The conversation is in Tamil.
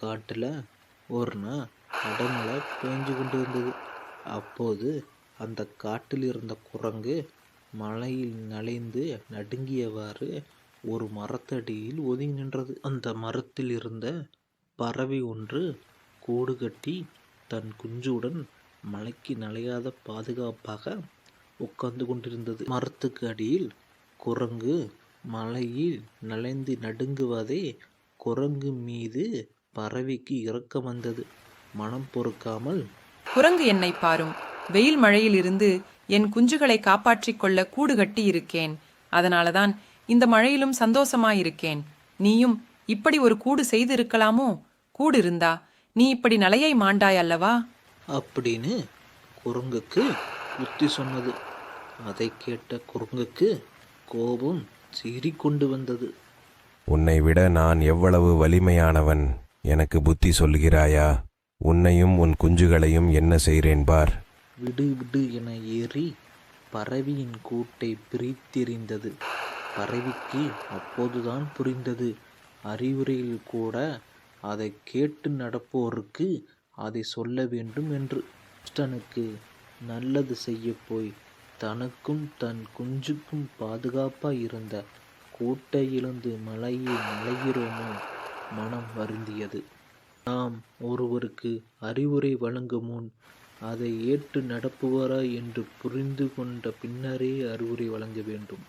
காட்டில் ஒரு நாள் அடமழை பேஞ்சு கொண்டு இருந்தது அப்போது அந்த காட்டில் இருந்த குரங்கு மழையில் நனைந்து நடுங்கியவாறு ஒரு மரத்தடியில் ஒதுங்கி நின்றது. அந்த மரத்தில் இருந்த பறவை ஒன்று கூடு கட்டி தன் குஞ்சுடன் மழைக்கு நனையாத பாதுகாப்பாக உட்கார்ந்து கொண்டிருந்தது. மரத்துக்கு அடியில் குரங்கு மழையில் நனைந்து நடுங்குவதை குரங்கு மீது பறவைக்கு இரக்கம் வந்தது. மனம் பொறுக்காமல் குரங்கு என்னை பாரும். வெயில் மழையில் இருந்து என் குஞ்சுகளை காப்பாற்றிக் கொள்ள கூடு கட்டி இருக்கேன். அதனாலதான் இந்த மழையிலும் சந்தோஷமாயிருக்கேன். நீயும் இப்படி ஒரு கூடு செய்து இருக்கலாமோ கூடு இருந்தா நீ இப்படி நலையை மாண்டாய் அல்லவா? அப்படின்னு குரங்குக்கு புத்தி சொன்னது. அதை கேட்ட குரங்குக்கு கோபம் சீறிக்கொண்டு வந்தது. உன்னை விட நான் எவ்வளவு வலிமையானவன்? எனக்கு புத்தி சொல்கிறாயா உன்னையும் உன் குஞ்சுகளையும் என்ன செய்கிறேன் பார். விடு விடு என ஏறி பறவையின் கூட்டை பிரித்தெறிந்தது. பறவைக்கு அப்போதுதான் புரிந்தது. அறிவுரையில் கூட அதை கேட்டு நடப்போருக்கு அதை சொல்ல வேண்டும் என்று. கிருஷ்ணனுக்கு நல்லது செய்ய போய் தனக்கும் தன் குஞ்சுக்கும் பாதுகாப்பாக இருந்த கூட்டை இழந்து மலையில் மலைகிறோமோ மனம் வருந்தியது. நாம் ஒருவருக்கு அறிவுரை வழங்கும் முன் அதை ஏற்று நடப்புவாரா என்று புரிந்து கொண்ட பின்னரே அறிவுரை வழங்க வேண்டும்.